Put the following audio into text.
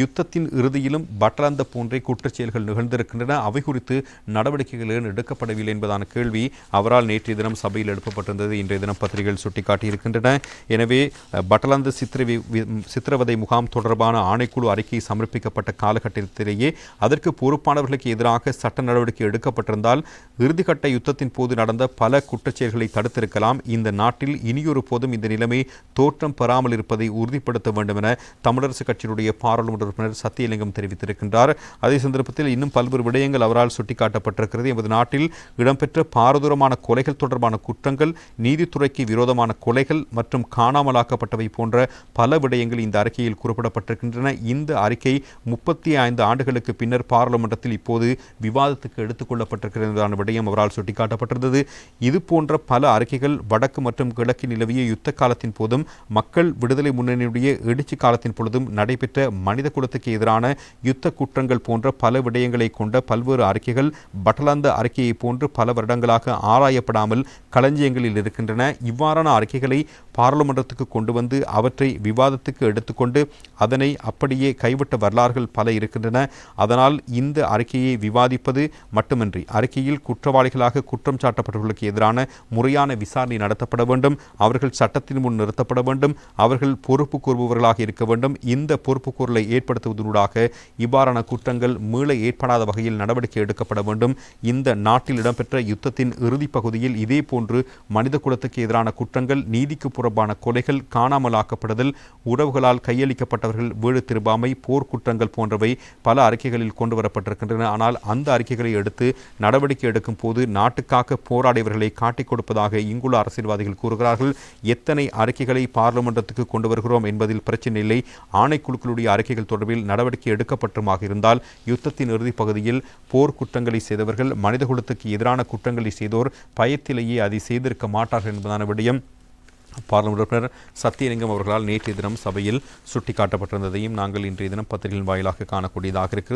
யுத்தத்தின் இறுதியிலும் பட்டலந்த போன்றே குற்றச்செயல்கள் நிகழ்ந்திருக்கின்றன. அவை குறித்து நடவடிக்கைகள் ஏன் எடுக்கப்படவில்லை என்பதான கேள்வி அவரால் நேற்றைய தினம் சபையில் எழுப்பப்பட்டிருந்தது. இன்றைய தினம் பத்திரிகைகள் சுட்டிக்காட்டியிருக்கின்றன. எனவே பட்டலாந்த பட்டலந்த சித்திரவி சித்திரவதை முகாம் தொடர்பான ஆணைக்குழு அறிக்கை சமர்ப்பிக்கப்பட்ட காலகட்டத்திலேயே அதற்கு பொறுப்பானவர்களுக்கு எதிராக சட்ட நடவடிக்கை எடுக்கப்பட்டிருந்தால் இறுதிக்கட்ட யுத்தத்தின் போது நடந்த பல குற்றச்செயல்களை தடுத்திருக்கலாம். இந்த நாட்டில் இனியொரு போதும் இந்த நிலைமை தோற்றம் பெறாமல் இருப்பதை உறுதிப்படுத்த வேண்டும் என தமிழரசு கட்சியினுடைய பாராளுமன்ற உறுப்பினர் சத்தியலிங்கம் தெரிவித்திருக்கின்றார். அதே சந்தர்ப்பத்தில் இன்னும் பல்வேறு விடயங்கள் அவரால் சுட்டிக்காட்டப்பட்டிருக்கிறது எமது நாட்டில் இடம்பெற்ற பாரதூரமான கொலைகள் தொடர்பான குற்றங்கள் நீதித்துறைக்கு விரோதமான கொலைகள் மற்றும் காணாமலாக்கப்பட்டவை போன்ற பல விடயங்கள் இந்த அறிக்கையில் குறிப்பிடப்பட்டிருக்கின்றன. இந்த அறிக்கை முப்பத்தி ஐந்து ஆண்டுகளுக்கு பின்னர் பாராளுமன்றத்தில் இப்போது விவாதத்துக்கு எடுத்துக்கொள்ளப்பட்டிருக்கிறது விடயம் அவரால் சுட்டிக்காட்டப்பட்டிருந்தது. இது போன்ற பல அறிக்கைகள் வடக்கு மற்றும் கிழக்கு நிலவிய யுத்த காலத்தின் போதும் மக்கள் விடுதலை முன்னணியுடைய எழுச்சி காலத்தின் பொழுதும் நடைபெற்ற மனித மனிதகுலத்துக்கு எதிரான யுத்த குற்றங்கள் போன்ற பல விடயங்களை கொண்ட பல்வேறு அறிக்கைகள் பட்டலந்த அறிக்கையை போன்று பல வருடங்களாக ஆராயப்படாமல் களஞ்சியங்களில் இருக்கின்றன. இவ்வாறான அறிக்கைகளை பாராளுமன்றத்துக்கு கொண்டு வந்து அவற்றை விவாதத்துக்கு எடுத்துக்கொண்டு அதனை அப்படியே கைவிட்ட வரலாறுகள் பல இருக்கின்றன. அதனால் இந்த அறிக்கையை விவாதிப்பது மட்டுமின்றி அறிக்கையில் குற்றவாளிகளாக குற்றம் சாட்டப்பட்டவர்களுக்கு எதிரான முறையான விசாரணை நடத்தப்பட வேண்டும். அவர்கள் சட்டத்தின் முன் நிறுத்தப்பட வேண்டும். அவர்கள் பொறுப்பு கூறுபவர்களாக இருக்க வேண்டும். இந்த பொறுப்பு கூறலை ஏற்படுத்துவதனூடாக இவ்வாறான குற்றங்கள் மீள ஏற்படாத வகையில் நடவடிக்கை எடுக்கப்பட வேண்டும். இந்த நாட்டில் இடம்பெற்ற யுத்தத்தின் இறுதிப் பகுதியில் இதே மனித குலத்துக்கு எதிரான குற்றங்கள் நீதிக்கு புறம்பான கொலைகள் காணாமலாக்கப்படுதல் உறவுகளால் கையளிக்கப்பட்டவர்கள் வீடு திரும்பாமை போர்க்குற்றங்கள் போன்றவை பல அறிக்கைகளில் கொண்டு வரப்பட்டிருக்கின்றன ஆனால் அந்த அறிக்கைகளை எடுத்து நடவடிக்கை எடுக்கும் போது நாட்டுக்காக போராடியவர்களை காட்டிக் கொடுப்பதாக இங்குள்ள அரசியல்வாதிகள் கூறுகிறார்கள். எத்தனை அறிக்கைகளை பார்லிமெண்டத்துக்கு கொண்டு வருகிறோம் என்பதில் பிரச்சனை இல்லை. ஆணைக்குழுக்களுடைய அறிக்கைகள் தொடர்பில் நடவடிக்கை எடுக்கப்பட்டுமாக இருந்தால் யுத்தத்தின் இறுதிப் பகுதியில் போர் குற்றங்களை செய்தவர்கள் மனிதகுலத்துக்கு எதிரான குற்றங்களை செய்தோர் பயத்திலேயே அதை செய்திருக்க மாட்டார்கள் என்பதான விடயம் பார்லிமெண்ட் உறுப்பினர் சத்தியலிங்கம் அவர்களால் நேற்றைய தினம் சபையில் சுட்டிக்காட்டப்பட்டிருந்ததையும் நாங்கள் இன்றைய தினம் பத்திரிகையின் வாயிலாக காணக்கூடியதாக இருக்கிறது.